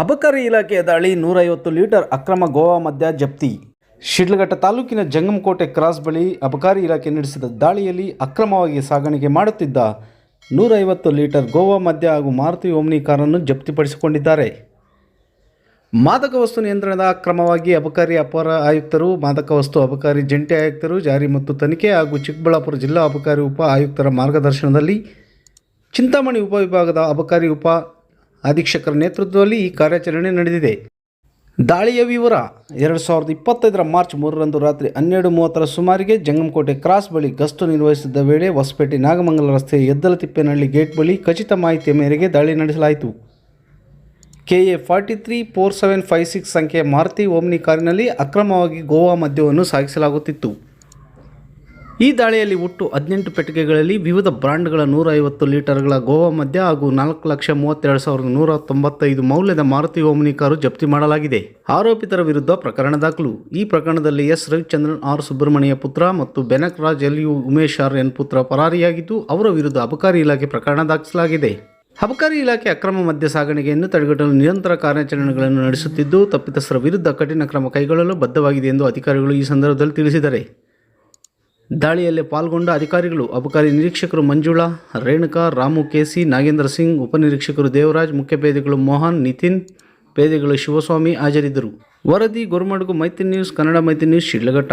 ಅಬಕಾರಿ ಇಲಾಖೆಯ ದಾಳಿ ನೂರೈವತ್ತು ಲೀಟರ್ ಅಕ್ರಮ ಗೋವಾ ಮದ್ಯ ಜಪ್ತಿ. ಶಿಡ್ಲಘಟ್ಟ ತಾಲೂಕಿನ ಜಂಗಮಕೋಟೆ ಕ್ರಾಸ್ ಬಳಿ ಅಬಕಾರಿ ಇಲಾಖೆ ನಡೆಸಿದ ದಾಳಿಯಲ್ಲಿ ಅಕ್ರಮವಾಗಿ ಸಾಗಾಣಿಕೆ ಮಾಡುತ್ತಿದ್ದ ನೂರೈವತ್ತು ಲೀಟರ್ ಗೋವಾ ಮದ್ಯ ಹಾಗೂ ಮಾರುತಿ ಓಮ್ನಿ ಕಾರನ್ನು ಜಪ್ತಿಪಡಿಸಿಕೊಂಡಿದ್ದಾರೆ. ಮಾದಕ ವಸ್ತು ನಿಯಂತ್ರಣದ ಅಕ್ರಮವಾಗಿ ಅಬಕಾರಿ ಅಪರ ಆಯುಕ್ತರು, ಮಾದಕ ವಸ್ತು ಅಬಕಾರಿ ಜಂಟಿ ಆಯುಕ್ತರು, ಜಾರಿ ಮತ್ತು ತನಿಖೆ ಹಾಗೂ ಚಿಕ್ಕಬಳ್ಳಾಪುರ ಜಿಲ್ಲಾ ಅಬಕಾರಿ ಉಪ ಆಯುಕ್ತರ ಮಾರ್ಗದರ್ಶನದಲ್ಲಿ ಚಿಂತಾಮಣಿ ಉಪವಿಭಾಗದ ಅಬಕಾರಿ ಉಪ ಅಧೀಕ್ಷಕರ ನೇತೃತ್ವದಲ್ಲಿ ಈ ಕಾರ್ಯಾಚರಣೆ ನಡೆದಿದೆ. ದಾಳಿಯ ವಿವರ, ಎರಡು ಸಾವಿರದ ಇಪ್ಪತ್ತೈದರ ಮಾರ್ಚ್ ಮೂರರಂದು ರಾತ್ರಿ ಹನ್ನೆರಡು ಮೂವತ್ತರ ಸುಮಾರಿಗೆ ಜಂಗಮಕೋಟೆ ಕ್ರಾಸ್ ಬಳಿ ಗಸ್ತು ನಿರ್ವಹಿಸಿದ್ದ ವೇಳೆ ಹೊಸಪೇಟೆ ನಾಗಮಂಗಲ ರಸ್ತೆಯ ಎದ್ದಲತಿಪ್ಪೇನಹಳ್ಳಿ ಗೇಟ್ ಬಳಿ ಖಚಿತ ಮಾಹಿತಿಯ ಮೇರೆಗೆ ದಾಳಿ ನಡೆಸಲಾಯಿತು. K A forty three four seven five six ಸಂಖ್ಯೆಯ ಮಾರುತಿ ಓಮ್ನಿ ಕಾರಿನಲ್ಲಿ ಅಕ್ರಮವಾಗಿ ಗೋವಾ ಮದ್ಯವನ್ನು ಸಾಗಿಸಲಾಗುತ್ತಿತ್ತು. ಈ ದಾಳಿಯಲ್ಲಿ ಒಟ್ಟು ಹದಿನೆಂಟು ಪೆಟ್ಟಿಗೆಗಳಲ್ಲಿ ವಿವಿಧ ಬ್ರಾಂಡ್ಗಳ ನೂರ ಐವತ್ತು ಲೀಟರ್ಗಳ ಗೋವಾ ಮದ್ಯ ಹಾಗೂ ನಾಲ್ಕು ಲಕ್ಷ ಮೂವತ್ತೆರಡು ಸಾವಿರದ ನೂರ ತೊಂಬತ್ತೈದು ಮೌಲ್ಯದ ಮಾರುತಿ ಓಮ್ನಿ ಕಾರು ಜಪ್ತಿ ಮಾಡಲಾಗಿದೆ. ಆರೋಪಿತರ ವಿರುದ್ಧ ಪ್ರಕರಣ ದಾಖಲು. ಈ ಪ್ರಕರಣದಲ್ಲಿ ಎಸ್. ರವಿಚಂದ್ರನ್, ಆರ್. ಸುಬ್ರಹ್ಮಣ್ಯ ಪುತ್ರ ಮತ್ತು Benak Raj, L. U. Umesh, R. N. ಪುತ್ರ ಪರಾರಿಯಾಗಿದ್ದು, ಅವರ ವಿರುದ್ಧ ಅಬಕಾರಿ ಇಲಾಖೆ ಪ್ರಕರಣ ದಾಖಲಿಸಲಾಗಿದೆ. ಅಬಕಾರಿ ಇಲಾಖೆ ಅಕ್ರಮ ಮದ್ಯ ಸಾಗಣೆಯನ್ನು ತಡೆಗಟ್ಟಲು ನಿರಂತರ ಕಾರ್ಯಾಚರಣೆಗಳನ್ನು ನಡೆಸುತ್ತಿದ್ದು, ತಪ್ಪಿತಸ್ಥರ ವಿರುದ್ಧ ಕಠಿಣ ಕ್ರಮ ಕೈಗೊಳ್ಳಲು ಬದ್ಧವಾಗಿದೆ ಎಂದು ಅಧಿಕಾರಿಗಳು ಈ ಸಂದರ್ಭದಲ್ಲಿ ತಿಳಿಸಿದ್ದಾರೆ. ದಾಳಿಯಲ್ಲಿ ಪಾಲ್ಗೊಂಡ ಅಧಿಕಾರಿಗಳು, ಅಬಕಾರಿ ನಿರೀಕ್ಷಕರು ಮಂಜುಳಾ, ರೇಣುಕಾ, ರಾಮು, ಕೆಸಿ, ನಾಗೇಂದ್ರ ಸಿಂಗ್, ಉಪನಿರೀಕ್ಷಕರು ದೇವರಾಜ್, ಮುಖ್ಯ ಪೇದೆಗಳು ಮೋಹನ್, ನಿತಿನ್, ಪೇದೆಗಳು ಶಿವಸ್ವಾಮಿ ಹಾಜರಿದ್ದರು. ವರದಿ, ಗೊರಮಡುಗು ಮೈತ್ರಿ ನ್ಯೂಸ್, ಕನ್ನಡ ಮೈತ್ರಿ ನ್ಯೂಸ್, ಶಿಡ್ಲಘಟ್ಟ.